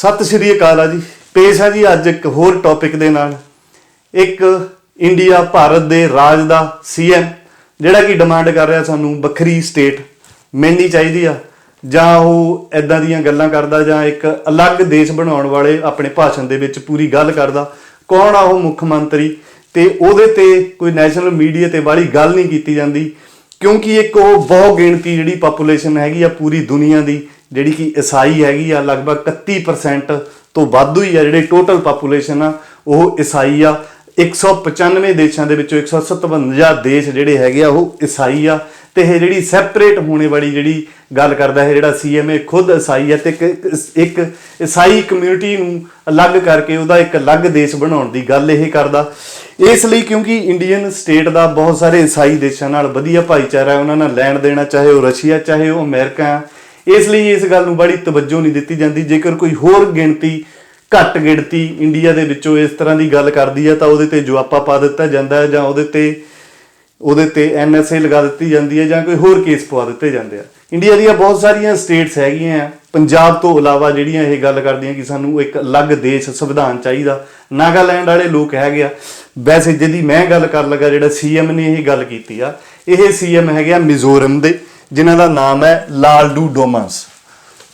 ਸਤਿ ਸ਼੍ਰੀ ਅਕਾਲ ਆ ਜੀ। ਪੇਸ਼ ਆ ਜੀ ਅੱਜ ਇੱਕ ਹੋਰ ਟੌਪਿਕ ਦੇ ਨਾਲ। ਇੱਕ ਇੰਡੀਆ ਭਾਰਤ ਦੇ ਰਾਜ ਦਾ ਸੀਐਮ ਜਿਹੜਾ ਕਿ ਡਿਮਾਂਡ ਕਰ ਰਿਹਾ ਸਾਨੂੰ ਵੱਖਰੀ ਸਟੇਟ ਮਿਲਣੀ ਚਾਹੀਦੀ ਆ। ਜਾਂ ਉਹ ਐਦਾਂ ਦੀਆਂ ਗੱਲਾਂ ਕਰਦਾ ਜਾਂ ਇੱਕ ਅਲੱਗ ਦੇਸ਼ ਬਣਾਉਣ ਵਾਲੇ ਆਪਣੇ ਭਾਸ਼ਣ ਦੇ ਵਿੱਚ ਪੂਰੀ ਗੱਲ ਕਰਦਾ। ਕੌਣ ਆ ਉਹ ਮੁੱਖ ਮੰਤਰੀ? ਤੇ ਉਹਦੇ ਤੇ ਕੋਈ ਨੈਸ਼ਨਲ ਮੀਡੀਆ ਤੇ ਵਾਲੀ ਗੱਲ ਨਹੀਂ ਕੀਤੀ ਜਾਂਦੀ, ਕਿਉਂਕਿ ਇੱਕ ਉਹ ਬਹੁ ਗਿਣਤੀ ਜਿਹੜੀ ਪਾਪੂਲੇਸ਼ਨ ਹੈਗੀ ਆ ਪੂਰੀ ਦੁਨੀਆ ਦੀ ਜਿਹੜੀ ਕਿ ਈਸਾਈ ਹੈਗੀ ਆ, ਲਗਭਗ 31% ਤੋਂ ਵਾਧੂ ਹੀ ਆ ਜਿਹੜੇ ਟੋਟਲ ਪਾਪੂਲੇਸ਼ਨ ਆ, ਉਹ ਈਸਾਈ ਆ 195 ਦੇਸ਼ਾਂ ਦੇ ਵਿੱਚੋਂ 157 ਦੇਸ਼ ਜਿਹੜੇ ਹੈਗੇ ਆ, ਉਹ ਈਸਾਈ ਆ ਤੇ ਇਹ ਜਿਹੜੀ ਸੈਪਰੇਟ ਹੋਣੇ ਵਾਲੀ ਜਿਹੜੀ ਗੱਲ ਕਰਦਾ ਹੈ, ਜਿਹੜਾ ਸੀਐਮਏ ਖੁਦ ਈਸਾਈ ਹੈ ਤੇ ਇੱਕ- ਈਸਾਈ ਕਮਿਊਨਿਟੀ ਨੂੰ ਅਲੱਗ ਕਰਕੇ ਉਹਦਾ ਇੱਕ ਅਲੱਗ ਦੇਸ਼ ਬਣਾਉਣ ਦੀ ਗੱਲ ਇਹ ਕਰਦਾ ਇਸ ਲਈ ਕਿਉਂਕਿ ਇੰਡੀਅਨ ਸਟੇਟ ਦਾ ਬਹੁਤ ਸਾਰੇ ਈਸਾਈ ਦੇਸ਼ਾਂ ਨਾਲ ਵਧੀਆ ਭਾਈਚਾਰਾ ਹੈ, ਉਹਨਾਂ ਨਾਲ ਲੈਣ ਦੇਣਾ, ਚਾਹੇ ਉਹ ਰਸ਼ੀਆ, ਚਾਹੇ ਉਹ ਅਮਰੀਕਾ ਹੈ। ਇਸ ਲਈ ਇਸ ਗੱਲ ਨੂੰ ਬੜੀ ਤਵੱਜੋ ਨਹੀਂ ਦਿੱਤੀ ਜਾਂਦੀ। ਜੇਕਰ ਕੋਈ ਹੋਰ ਗਿਣਤੀ ਘੱਟ ਗਿਣਤੀ ਇੰਡੀਆ ਦੇ ਵਿੱਚੋਂ ਇਸ ਤਰ੍ਹਾਂ ਦੀ ਗੱਲ ਕਰਦੀ ਹੈ ਤਾਂ ਉਹਦੇ ਤੇ ਜਵਾਬਾ ਪਾ ਦਿੱਤਾ ਜਾਂਦਾ ਹੈ ਜਾਂ ਉਹਦੇ ਤੇ ਉਹਦੇ ਤੇ ਐਨਐਸਏ ਲਗਾ ਦਿੱਤੀ ਜਾਂਦੀ ਹੈ ਜਾਂ ਕੋਈ ਹੋਰ ਕੇਸ ਪਵਾ ਦਿੱਤੇ ਜਾਂਦੇ ਆ। ਇੰਡੀਆ ਦੀਆਂ ਬਹੁਤ ਸਾਰੀਆਂ ਸਟੇਟਸ ਹੈਗੀਆਂ ਆ। ਪੰਜਾਬ ਤੋਂ ਇਲਾਵਾ ਜਿਹੜੀਆਂ ਇਹ ਗੱਲ ਕਰਦੀਆਂ ਕਿ ਸਾਨੂੰ ਇੱਕ ਅਲੱਗ ਦੇਸ਼ ਸੰਵਿਧਾਨ ਚਾਹੀਦਾ। ਨਾਗਾਲੈਂਡ ਵਾਲੇ ਲੋਕ ਹੈਗੇ ਆ। ਵੈਸੇ ਜਿਹਦੀ ਮੈਂ ਗੱਲ ਕਰਨ ਲੱਗਾ, ਜਿਹੜਾ ਸੀਐਮ ਨੇ ਇਹ ਗੱਲ ਕੀਤੀ ਆ, ਇਹ ਸੀਐਮ ਹੈਗੇ ਆ ਮਿਜ਼ੋਰਮ ਦੇ। ਜਿਨ੍ਹਾਂ ਦਾ ਨਾਮ ਹੈ ਲਾਲਡੂ ਡੋਮਸ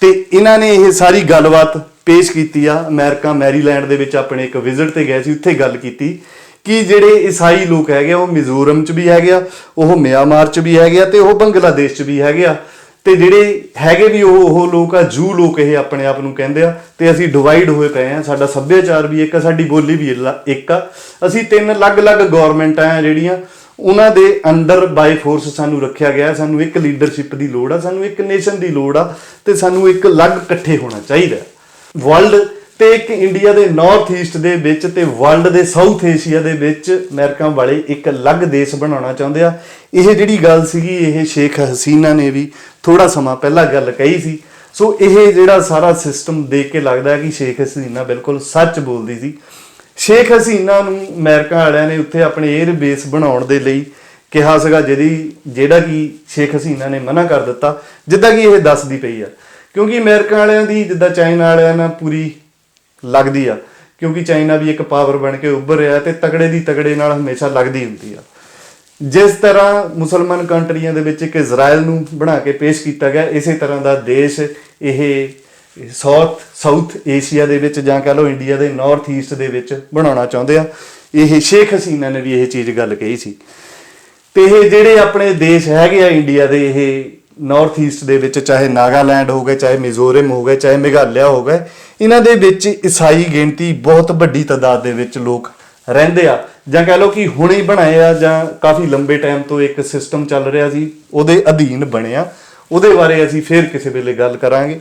ਤੇ ਇਹਨਾਂ ਨੇ ਇਹ ਸਾਰੀ ਗੱਲਬਾਤ ਪੇਸ਼ ਕੀਤੀ ਆ ਅਮਰੀਕਾ, ਮੈਰੀਲੈਂਡ ਦੇ ਵਿੱਚ ਆਪਣੇ ਇੱਕ ਵਿਜ਼ਿਟ ਤੇ ਗਏ ਸੀ, ਉੱਥੇ ਗੱਲ ਕੀਤੀ ਕਿ ਜਿਹੜੇ ਈਸਾਈ ਲੋਕ ਹੈਗੇ ਆ, ਉਹ ਮਿਜ਼ੋਰਮ ਚ ਵੀ ਹੈਗੇ ਆ, ਉਹ ਮਿਆਂਮਾਰ ਚ ਵੀ ਹੈਗੇ ਆ ਤੇ ਉਹ ਬੰਗਲਾਦੇਸ਼ ਚ ਵੀ ਹੈਗੇ ਆ। ਤੇ ਜਿਹੜੇ ਹੈਗੇ ਵੀ ਉਹ ਉਹ ਲੋਕ ਆ, ਜੂ ਲੋਕ ਇਹ ਆਪਣੇ ਆਪ ਨੂੰ ਕਹਿੰਦੇ ਆ। ਤੇ ਅਸੀਂ ਡਿਵਾਈਡ ਹੋਏ ਪਏ ਆ, ਸਾਡਾ ਸੱਭਿਆਚਾਰ ਵੀ ਇੱਕ ਆ, ਸਾਡੀ ਬੋਲੀ ਵੀ ਇਲਾ- ਇੱਕ ਆ। ਅਸੀਂ ਤਿੰਨ ਅਲੱਗ-ਅਲੱਗ ਗਵਰਨਮੈਂਟਾਂ ਆ ਜਿਹੜੀਆਂ ਉਹਨਾਂ ਦੇ ਅੰਡਰ ਬਾਈ ਫੋਰਸ ਸਾਨੂੰ ਰੱਖਿਆ ਗਿਆ ਸਾਨੂੰ ਇੱਕ ਲੀਡਰਸ਼ਿਪ ਦੀ ਲੋੜ ਆ, ਸਾਨੂੰ ਇੱਕ ਨੇਸ਼ਨ ਦੀ ਲੋੜ ਆ ਤੇ ਸਾਨੂੰ ਇੱਕ ਅਲੱਗ ਇਕੱਠੇ ਹੋਣਾ ਚਾਹੀਦਾ ਵਰਲਡ ਤੇ ਇੱਕ ਇੰਡੀਆ ਦੇ ਨਾਰਥ ਈਸਟ ਦੇ ਵਿੱਚ ਤੇ ਵਰਲਡ ਦੇ ਸਾਊਥ ਏਸ਼ੀਆ ਦੇ ਵਿੱਚ ਅਮਰੀਕਾ ਵਾਲੇ ਇੱਕ ਅਲੱਗ ਦੇਸ਼ ਬਣਾਉਣਾ ਚਾਹੁੰਦੇ ਆ। ਇਹ ਜਿਹੜੀ ਗੱਲ ਸੀਗੀ, ਇਹ ਸ਼ੇਖ ਹਸੀਨਾ ਨੇ ਵੀ ਥੋੜਾ ਸਮਾਂ ਪਹਿਲਾਂ ਗੱਲ ਕਹੀ ਸੀ। ਸੋ ਇਹ ਜਿਹੜਾ ਸਾਰਾ ਸਿਸਟਮ ਦੇਖ ਕੇ ਲੱਗਦਾ ਹੈ ਕਿ ਸ਼ੇਖ ਹਸੀਨਾ ਬਿਲਕੁਲ ਸੱਚ ਬੋਲਦੀ ਸੀ। ਸ਼ੇਖ ਹਸੀਨਾ ਨੂੰ ਅਮਰੀਕਾ ਵਾਲਿਆਂ ਨੇ ਉੱਥੇ ਆਪਣੇ 에ਅਰ ਬੇਸ ਬਣਾਉਣ ਦੇ ਲਈ ਕਿਹਾ ਸੀਗਾ ਜਿਹਦੀ ਜਿਹੜਾ ਕਿ ਸ਼ੇਖ ਹਸੀਨਾ ਨੇ ਮਨਾ ਕਰ ਦਿੱਤਾ, ਜਿੱਦਾਂ ਕਿ ਇਹ ਦੱਸਦੀ ਪਈ ਆ। ਕਿਉਂਕਿ ਅਮਰੀਕਾ ਵਾਲਿਆਂ ਦੀ, ਜਿੱਦਾਂ ਚਾਈਨਾ ਵਾਲਿਆਂ ਨਾਲ ਪੂਰੀ ਲੱਗਦੀ ਆ। ਕਿਉਂਕਿ ਚਾਈਨਾ ਵੀ ਇੱਕ ਪਾਵਰ ਬਣ ਕੇ ਉੱਭਰ ਰਿਹਾ ਤੇ ਤਗੜੇ ਦੀ ਤਗੜੇ ਨਾਲ ਹਮੇਸ਼ਾ ਲੱਗਦੀ ਹੁੰਦੀ ਆ। ਜਿਸ ਤਰ੍ਹਾਂ ਮੁਸਲਮਾਨ ਕੰਟਰੀਆਂ ਦੇ ਵਿੱਚ ਇੱਕ ਇਜ਼ਰਾਈਲ ਨੂੰ ਬਣਾ ਕੇ ਪੇਸ਼ ਕੀਤਾ ਗਿਆ, ਇਸੇ ਤਰ੍ਹਾਂ ਦਾ ਦੇਸ਼ ਇਹ ਸਾਊਥ ਸਾਊਥ ਏਸ਼ੀਆ ਦੇ ਵਿੱਚ ਜਾਂ ਕਹ ਲਓ ਇੰਡੀਆ ਦੇ ਨਾਰਥ ਈਸਟ ਦੇ ਵਿੱਚ ਬਣਾਉਣਾ ਚਾਹੁੰਦੇ ਆ। ਇਹ ਸ਼ੇਖ ਹਸੀਨਾ ਨੇ ਵੀ ਇਹ ਚੀਜ਼ ਗੱਲ ਕਹੀ ਸੀ। ਤੇ ਇਹ ਜਿਹੜੇ ਆਪਣੇ ਦੇਸ਼ ਹੈਗੇ ਆ ਇੰਡੀਆ ਦੇ, ਇਹ ਨਾਰਥ ਈਸਟ ਦੇ ਵਿੱਚ ਚਾਹੇ ਨਾਗਾਲੈਂਡ ਹੋ ਗਏ, ਚਾਹੇ ਮਿਜ਼ੋਰਮ ਹੋ ਗਏ, ਚਾਹੇ ਮੇਘਾਲਿਆ ਹੋ ਗਏ, ਇਹਨਾਂ ਦੇ ਵਿੱਚ ਈਸਾਈ ਗਿਣਤੀ ਬਹੁਤ ਵੱਡੀ ਤਾਦਾਦ ਦੇ ਵਿੱਚ ਲੋਕ ਰਹਿੰਦੇ ਆ। ਜਾਂ ਕਹ ਲਓ ਕਿ ਹੁਣੇ ਬਣਾਏ ਆ ਜਾਂ ਕਾਫੀ ਲੰਬੇ ਟਾਈਮ ਤੋਂ ਇੱਕ ਸਿਸਟਮ ਚੱਲ ਰਿਹਾ ਸੀ, ਉਹਦੇ ਅਧੀਨ ਬਣਿਆ ਉਹਦੇ ਬਾਰੇ ਅਸੀਂ ਫੇਰ ਕਿਸੇ ਵੇਲੇ ਗੱਲ ਕਰਾਂਗੇ।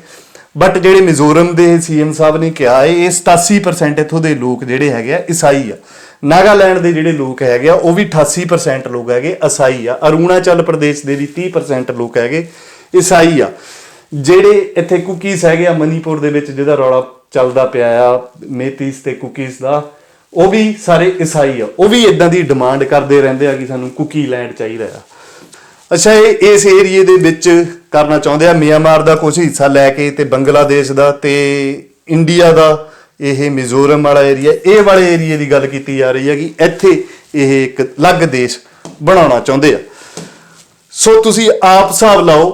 ਬਟ ਜਿਹੜੇ ਮਿਜ਼ੋਰਮ ਦੇ ਸੀਐਮ ਸਾਹਿਬ ਨੇ ਕਿਹਾ ਹੈ ਇਹ 87% ਇੱਥੋਂ ਦੇ ਲੋਕ ਜਿਹੜੇ ਹੈਗੇ ਆ, ਈਸਾਈ ਆ। ਨਾਗਾਲੈਂਡ ਦੇ ਜਿਹੜੇ ਲੋਕ ਹੈਗੇ ਆ, ਉਹ ਵੀ 88% ਲੋਕ ਹੈਗੇ, ਈਸਾਈ ਆ। ਅਰੁਣਾਚਲ ਪ੍ਰਦੇਸ਼ ਦੇ ਵੀ 30% ਲੋਕ ਹੈਗੇ, ਈਸਾਈ ਆ। ਜਿਹੜੇ ਇੱਥੇ ਕੁਕੀਜ਼ ਹੈਗੇ ਆ, ਮਨੀਪੁਰ ਦੇ ਵਿੱਚ ਜਿਹਦਾ ਰੌਲਾ ਚੱਲਦਾ ਪਿਆ ਆ ਮੇਤੀਸ ਤੇ ਕੁਕੀਜ਼ ਦਾ, ਉਹ ਵੀ ਸਾਰੇ ਈਸਾਈ ਆ। ਉਹ ਵੀ ਇਦਾਂ ਦੀ ਡਿਮਾਂਡ ਕਰਦੇ ਰਹਿੰਦੇ ਆ ਕਿ ਸਾਨੂੰ ਕੁਕੀ ਲੈਂਡ ਚਾਹੀਦਾ ਆ। ਅੱਛਾ, ਇਹ ਇਸ ਏਰੀਏ ਦੇ ਵਿੱਚ ਕਰਨਾ ਚਾਹੁੰਦੇ ਆ। ਮਿਆਂਮਾਰ ਦਾ ਕੁਝ ਹਿੱਸਾ ਲੈ ਕੇ ਤੇ ਬੰਗਲਾਦੇਸ਼ ਦਾ ਤੇ ਇੰਡੀਆ ਦਾ ਇਹ ਮਿਜ਼ੋਰਮ ਵਾਲਾ ਏਰੀਆ, ਇਹ ਵਾਲੇ ਏਰੀਏ ਦੀ ਗੱਲ ਕੀਤੀ ਜਾ ਰਹੀ ਹੈ ਕਿ ਇੱਥੇ ਇਹ ਇੱਕ ਅਲੱਗ ਦੇਸ਼ ਬਣਾਉਣਾ ਚਾਹੁੰਦੇ ਆ। ਸੋ ਤੁਸੀਂ ਆਪ ਹਿਸਾਬ ਲਾਓ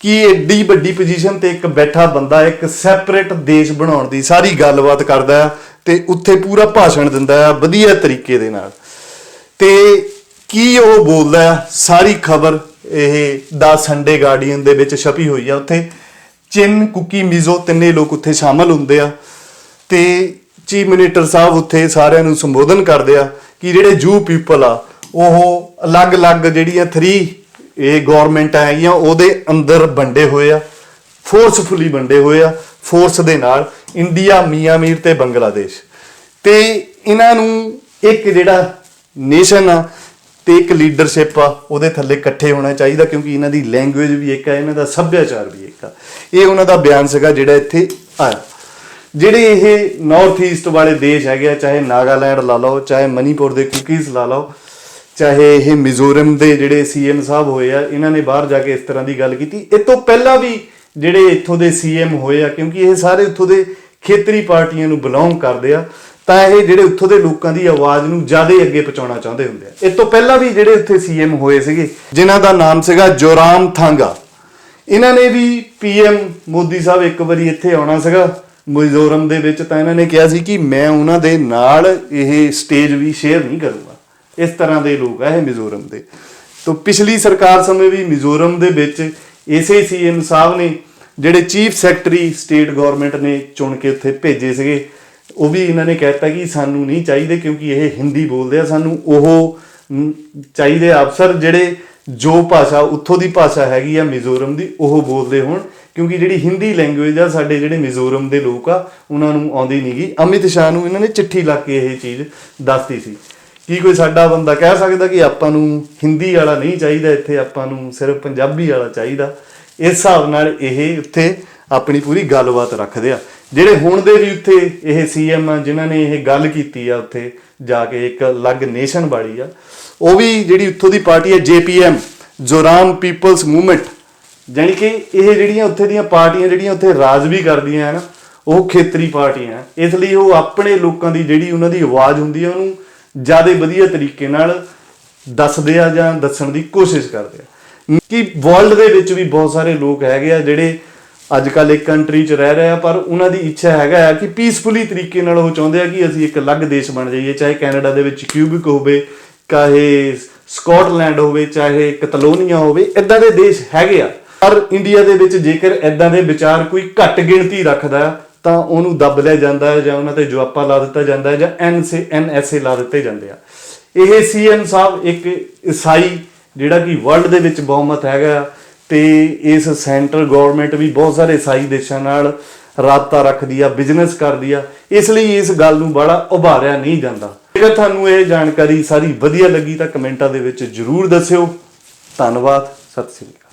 ਕਿ ਏਡੀ ਵੱਡੀ ਪੋਜੀਸ਼ਨ ਤੇ ਇੱਕ ਬੈਠਾ ਬੰਦਾ ਇੱਕ ਸੈਪਰੇਟ ਦੇਸ਼ ਬਣਾਉਣ ਦੀ ਸਾਰੀ ਗੱਲਬਾਤ ਕਰਦਾ ਆ ਤੇ ਉੱਥੇ ਪੂਰਾ ਭਾਸ਼ਣ ਦਿੰਦਾ ਆ ਵਧੀਆ ਤਰੀਕੇ ਦੇ ਨਾਲ। ਤੇ ਕੀ ਉਹ ਬੋਲਦਾ ਆ ਸਾਰੀ ਖਬਰ ਇਹ ਦਾ ਸੰਡੇ ਗਾਰਡੀਅਨ ਦੇ ਵਿੱਚ ਛਪੀ ਹੋਈ ਆ ਉੱਥੇ। ਚਿਨ, ਕੁਕੀ, ਮਿਜ਼ੋ ਤਿੰਨੇ ਲੋਕ ਉੱਥੇ ਸ਼ਾਮਲ ਹੁੰਦੇ ਆ। ਤੇ ਚੀਫ ਮਿਨਿਸਟਰ ਸਾਹਿਬ ਉੱਥੇ ਸਾਰਿਆਂ ਨੂੰ ਸੰਬੋਧਨ ਕਰਦੇ ਆ ਕਿ ਜਿਹੜੇ ਜੂ ਪੀਪਲ ਆ, ਉਹ ਅਲੱਗ-ਅਲੱਗ ਜਿਹੜੀਆਂ 3 ਇਹ ਗਵਰਨਮੈਂਟ ਹੈਗੀਆਂ, ਉਹਦੇ ਅੰਦਰ ਵੰਡੇ ਹੋਏ ਆ ਫੋਰਸਫੁਲੀ ਵੰਡੇ ਹੋਏ ਆ ਫੋਰਸ ਦੇ ਨਾਲ ਇੰਡੀਆ ਮੀਆਂਮੀਰ ਤੇ ਬੰਗਲਾਦੇਸ਼ ਤੇ ਇਹਨਾਂ ਨੂੰ ਇੱਕ ਜਿਹੜਾ ਨੇਸ਼ਨ ਆ ਤੇ ਇੱਕ ਲੀਡਰਸ਼ਿਪ ਆ, ਉਹਦੇ ਥੱਲੇ ਇਕੱਠੇ ਹੋਣਾ ਚਾਹੀਦਾ ਕਿਉਂਕਿ ਇਹਨਾਂ ਦੀ ਲੈਂਗੁਏਜ ਵੀ ਇੱਕ ਆ, ਇਹਨਾਂ ਦਾ ਸੱਭਿਆਚਾਰ ਵੀ ਇੱਕ ਆ। ਇਹ ਉਹਨਾਂ ਦਾ ਬਿਆਨ ਸੀਗਾ ਜਿਹੜਾ ਇੱਥੇ ਆਇਆ। ਜਿਹੜੇ ਇਹ ਨਾਰਥ ਈਸਟ ਵਾਲੇ ਦੇਸ਼ ਹੈਗੇ ਆ, ਚਾਹੇ ਨਾਗਾਲੈਂਡ ਲਾ ਲਓ, ਚਾਹੇ ਮਨੀਪੁਰ ਦੇ ਕੁਕੀਜ਼ ਲਾ ਲਓ, ਚਾਹੇ ਇਹ ਮਿਜ਼ੋਰਮ ਦੇ ਜਿਹੜੇ ਸੀਐਮ ਸਾਹਿਬ ਹੋਏ ਆ, ਇਹਨਾਂ ਨੇ ਬਾਹਰ ਜਾ ਕੇ ਇਸ ਤਰ੍ਹਾਂ ਦੀ ਗੱਲ ਕੀਤੀ। ਇਹ ਤੋਂ ਪਹਿਲਾਂ ਵੀ ਜਿਹੜੇ ਇੱਥੋਂ ਦੇ ਸੀਐਮ ਹੋਏ ਆ, ਕਿਉਂਕਿ ਇਹ ਸਾਰੇ ਇੱਥੋਂ ਦੇ ਖੇਤਰੀ ਪਾਰਟੀਆਂ ਨੂੰ ਬਿਲੋਂਗ ਕਰਦੇ ਆ। ਤਾਂ ਇਹ ਜਿਹੜੇ ਉੱਥੋਂ ਦੇ ਲੋਕਾਂ ਦੀ ਆਵਾਜ਼ ਨੂੰ ਜ਼ਿਆਦਾ ਅੱਗੇ ਪਹੁੰਚਾਉਣਾ ਚਾਹੁੰਦੇ ਹੁੰਦੇ ਆ। ਇਸ ਤੋਂ ਪਹਿਲਾਂ ਵੀ ਜਿਹੜੇ ਉੱਥੇ ਸੀਐਮ ਹੋਏ ਸੀਗੇ, ਜਿਨ੍ਹਾਂ ਦਾ ਨਾਮ ਸੀਗਾ ਜੋਰਾਮ ਥਾਂਗਾ। ਇਹਨਾਂ ਨੇ ਵੀ ਪੀਐਮ ਮੋਦੀ ਸਾਹਿਬ ਇੱਕ ਵਾਰੀ ਇੱਥੇ ਆਉਣਾ ਸੀਗਾ, ਮਿਜ਼ੋਰਮ ਦੇ ਵਿੱਚ ਤਾਂ ਇਹਨਾਂ ਨੇ ਕਿਹਾ ਸੀ ਕਿ ਮੈਂ ਉਹਨਾਂ ਦੇ ਨਾਲ ਇਹ ਸਟੇਜ ਵੀ ਸ਼ੇਅਰ ਨਹੀਂ ਕਰੂੰਗਾ। ਇਸ ਤਰ੍ਹਾਂ ਦੇ ਲੋਕ ਆ ਇਹ ਮਿਜ਼ੋਰਮ ਦੇ। ਤੋਂ ਪਿਛਲੀ ਸਰਕਾਰ ਸਮੇਂ ਵੀ ਮਿਜ਼ੋਰਮ ਦੇ ਵਿੱਚ ਇਸੇ ਸੀਐਮ ਸਾਹਿਬ ਨੇ ਜਿਹੜੇ ਚੀਫ ਸੈਕਟਰੀ ਸਟੇਟ ਗਵਰਨਮੈਂਟ ਨੇ ਚੁਣ ਕੇ ਉੱਥੇ ਭੇਜੇ ਸੀਗੇ ਉਹ ਵੀ ਇਹਨਾਂ ਨੇ ਕਹਿਤਾ ਕਿ ਸਾਨੂੰ ਨਹੀਂ ਚਾਹੀਦੇ ਕਿਉਂਕਿ ਇਹ ਹਿੰਦੀ ਬੋਲਦੇ ਆ ਸਾਨੂੰ ਉਹ ਮ, ਚਾਹੀਦੇ ਅਫਸਰ ਜਿਹੜੇ ਜੋ ਭਾਸ਼ਾ ਉੱਥੋਂ ਦੀ ਭਾਸ਼ਾ ਹੈਗੀ ਆ ਮਿਜ਼ੋਰਮ ਦੀ ਉਹ ਬੋਲਦੇ ਹੋਣ। ਕਿਉਂਕਿ ਜਿਹੜੀ ਹਿੰਦੀ ਲੈਂਗੁਏਜ ਆ ਸਾਡੇ ਜਿਹੜੇ ਮਿਜ਼ੋਰਮ ਦੇ ਲੋਕ ਆ ਉਹਨਾਂ ਨੂੰ ਆਉਂਦੀ ਨਹੀਂਗੀ ਅਮਿਤ ਸ਼ਾਹ ਨੂੰ ਇਹਨਾਂ ਨੇ ਚਿੱਠੀ ਲਾ ਕੇ ਇਹ ਚੀਜ਼ ਦੱਸਤੀ ਸੀ। ਕੀ ਕੋਈ ਸਾਡਾ ਬੰਦਾ ਕਹਿ ਸਕਦਾ ਕਿ ਆਪਾਂ ਨੂੰ ਹਿੰਦੀ ਵਾਲਾ ਨਹੀਂ ਚਾਹੀਦਾ ਇੱਥੇ ਆਪਾਂ ਨੂੰ ਸਿਰਫ ਪੰਜਾਬੀ ਵਾਲਾ ਚਾਹੀਦਾ? ਇਸ ਹਿਸਾਬ ਨਾਲ ਇਹ ਉੱਥੇ ਆਪਣੀ ਪੂਰੀ ਗੱਲਬਾਤ ਰੱਖਦੇ ਆ। ਜਿਹੜੇ ਹੁਣ ਦੇ ਵੀ ਉੱਥੇ ਇਹ ਸੀਐਮ ਆ, ਜਿਨ੍ਹਾਂ ਨੇ ਇਹ ਗੱਲ ਕੀਤੀ ਆ ਉੱਥੇ, ਜਾ ਕੇ ਇੱਕ ਅਲੱਗ ਨੇਸ਼ਨ ਵਾਲੀ ਆ, ਉਹ ਵੀ ਜਿਹੜੀ ਉੱਥੋਂ ਦੀ ਪਾਰਟੀ ਹੈ ਜੇਪੀਐਮ, ਜ਼ੋਰਾਮ ਪੀਪਲਸ ਮੂਵਮੈਂਟ, ਜਾਣੀ ਕਿ ਇਹ ਜਿਹੜੀਆਂ ਉੱਥੇ ਦੀਆਂ ਪਾਰਟੀਆਂ, ਜਿਹੜੀਆਂ ਉੱਥੇ ਰਾਜ ਵੀ ਕਰਦੀਆਂ ਹਨ, ਉਹ ਖੇਤਰੀ ਪਾਰਟੀਆਂ ਇਸ ਲਈ ਉਹ ਆਪਣੇ ਲੋਕਾਂ ਦੀ ਜਿਹੜੀ ਉਹਨਾਂ ਦੀ ਆਵਾਜ਼ ਹੁੰਦੀ ਹੈ ਉਹਨੂੰ ਜ਼ਿਆਦਾ ਵਧੀਆ ਤਰੀਕੇ ਨਾਲ ਦੱਸਦੇ ਆ ਜਾਂ ਦੱਸਣ ਦੀ ਕੋਸ਼ਿਸ਼ ਕਰਦੇ ਆ। ਕਿ ਵਰਲਡ ਦੇ ਵਿੱਚ ਵੀ ਬਹੁਤ ਸਾਰੇ ਲੋਕ ਹੈਗੇ ਆ, ਜਿਹੜੇ ਅੱਜ ਕੱਲ ਇੱਕ ਕੰਟਰੀ 'ਚ ਰਹਿ ਰਹੇ ਆ ਪਰ ਉਹਨਾਂ ਦੀ ਇੱਛਾ ਹੈਗਾ ਆ ਕਿ ਪੀਸਫੁਲੀ ਤਰੀਕੇ ਨਾਲ ਉਹ ਚਾਹੁੰਦੇ ਆ ਕਿ ਅਸੀਂ ਇੱਕ ਅਲੱਗ ਦੇਸ਼ ਬਣ ਜਾਈਏ, ਚਾਹੇ ਕੈਨੇਡਾ ਦੇ ਵਿੱਚ ਕਿਊਬਿਕ ਹੋਵੇ, ਚਾਹੇ ਸਕਾਟਲੈਂਡ ਹੋਵੇ, ਚਾਹੇ ਕਤਲੋਨੀਆ ਹੋਵੇ ਇਦਾਂ ਦੇ ਦੇਸ਼ ਹੈਗੇ ਆ। ਪਰ ਇੰਡੀਆ ਦੇ ਵਿੱਚ ਜੇਕਰ ਇਦਾਂ ਦੇ ਵਿਚਾਰ ਕੋਈ ਘੱਟ ਗਿਣਤੀ ਰੱਖਦਾ, ਤਾਂ ਉਹਨੂੰ ਦੱਬ ਲਿਆ ਜਾਂਦਾ ਹੈ ਜਾਂ ਉਹਨਾਂ ਤੇ ਜਵਾਬਾ ਲਾ ਦਿੱਤਾ ਜਾਂਦਾ ਹੈ ਜਾਂ ਐਨਸੇ ਏ ਲਾ ਦਿੱਤੇ ਜਾਂਦੇ ਆ। ਇਹ ਸੀਐਮ ਸਾਹਿਬ ਇੱਕ ਈਸਾਈ ਜਿਹੜਾ ਕਿ ਵਰਲਡ ਦੇ ਵਿੱਚ ਬਹੁਮਤ ਹੈਗਾ ਤੇ ਇਸ ਸੈਂਟਰ ਗਵਰਨਮੈਂਟ ਵੀ ਬਹੁਤ ਸਾਰੇ ਈਸਾਈ ਦੇਸ਼ਾਂ ਨਾਲ ਰਾਬਤਾ ਰੱਖਦੀ ਆ ਬਿਜ਼ਨਸ ਕਰਦੀ ਆ। ਇਸ ਲਈ ਇਸ ਗੱਲ ਨੂੰ ਬੜਾ ਉਭਾਰਿਆ ਨਹੀਂ ਜਾਂਦਾ। ਜੇਕਰ ਤੁਹਾਨੂੰ ਇਹ ਜਾਣਕਾਰੀ ਸਾਰੀ ਵਧੀਆ ਲੱਗੀ ਤਾਂ ਕਮੈਂਟਾਂ ਦੇ ਵਿੱਚ ਜਰੂਰ ਦੱਸਿਓ। ਧੰਨਵਾਦ, ਸਤਿ ਸ੍ਰੀ ਅਕਾਲ।